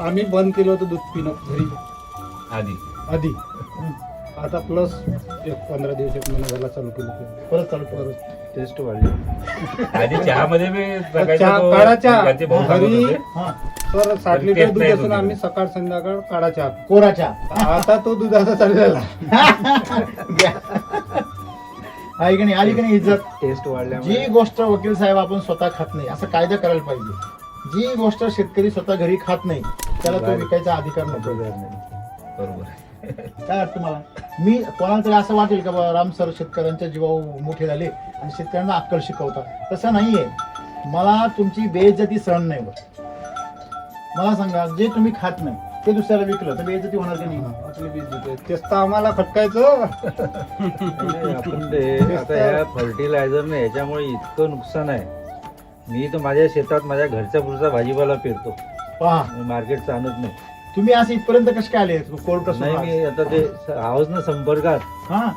आम्ही बंद केलं होतं दूध पिणं घरी. आधी. आधी. आता प्लस एक पंधरा दिवस एक महिना झाला चालू केलं ते. परत चालू करू परत टेस्ट वाढली. आधी चहामध्ये मी सकाळचा चहा, तो काळा चहा. गणपती भाऊ सांगत घरी- होते. हा. तर साठ लिटर दूध नाही असून दूध. आम्ही सकाळ संध्याकाळ काढा चहा. कोराच्या आता तो दुधाचा चाललेला. आहे की नाही? आली की नाही इज्जत? टेस्ट जी वाढल्यामुळे गोष्ट वकील साहेब आपण स्वतः खात नाही असं कायदा करायला पाहिजे. जी गोष्ट शेतकरी स्वतः घरी खात नाही त्याला तो. विकायचा अधिकार नको बरोबर काय वाटतं मला मी कोणाला तरी असं वाटेल का बाबा राम सर शेतकऱ्यांच्या जीवावर मोठे झाले आणि शेतकऱ्यांना अक्कल शिकवतात? तसं नाहीये. मला तुमची बेइज्जती सहन नाही होत. मला सांगा जे तुम्ही खात नाही ते दुसऱ्याला विकलं तर बेइज्जती होणार की नाही? आपली बीज देते. तेच तर आम्हाला खटकायचं नाही, आपण ते आता ह्या फर्टिलायझरने याच्यामुळे इतकं नुकसान आहे. मी तर माझ्या शेतात माझ्या घरच्या पुरचा भाजीपाला पेरतो. पहा. मार्केटचा आणत नाही. तुम्ही असं इथपर्यंत कसे काय आले? कोर्ट नाही मी आता ते आहोत ना संपर्कात. हा.